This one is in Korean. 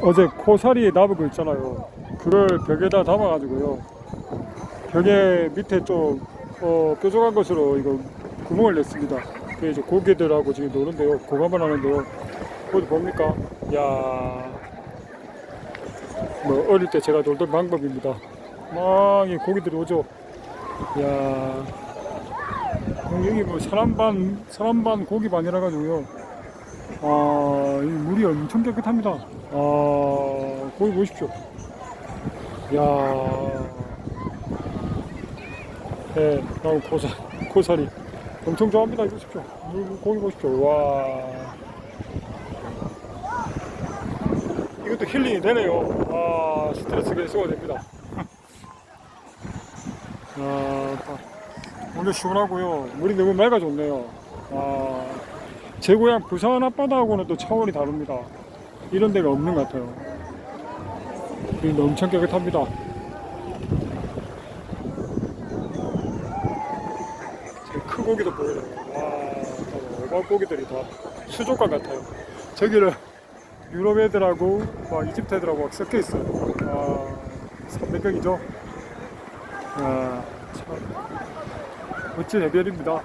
어제 코사리 나무 그 있잖아요. 그걸 벽에다 담아가지고요. 벽에 밑에 좀 어, 뾰족한 것으로 이거 구멍을 냈습니다. 그 이제 고기들하고 지금 노는데요. 고감을 하는데요. 어디 봅니까? 야, 뭐 어릴 때 제가 놀던 방법입니다. 막 이 고기들이 오죠. 야, 여기 뭐 사람 반 사람 반 고기 반이라 가지고요. 아, 이 물이 엄청 깨끗합니다. 아, 거기 보십시오. 야, 네, 나무 고사, 고사리. 엄청 좋아합니다. 이거 보십시오. 물, 고기 보십시오. 와. 이것도 힐링이 되네요. 아, 스트레스가 해소가 됩니다. 아, 오늘 시원하고요. 물이 너무 맑아졌네요. 아, 제 고향 부산 앞바다하고는 또 차원이 다릅니다. 이런 데가 없는 것 같아요. 여기 엄청 깨끗합니다. 제 크고기도 보여요. 와, 오박 고기들이 다 수족관 같아요. 저기를 유럽 애들하고 막 이집트 애들하고 막 섞여 있어요. 아, 300명이죠. 아, 참 멋진 해변입니다.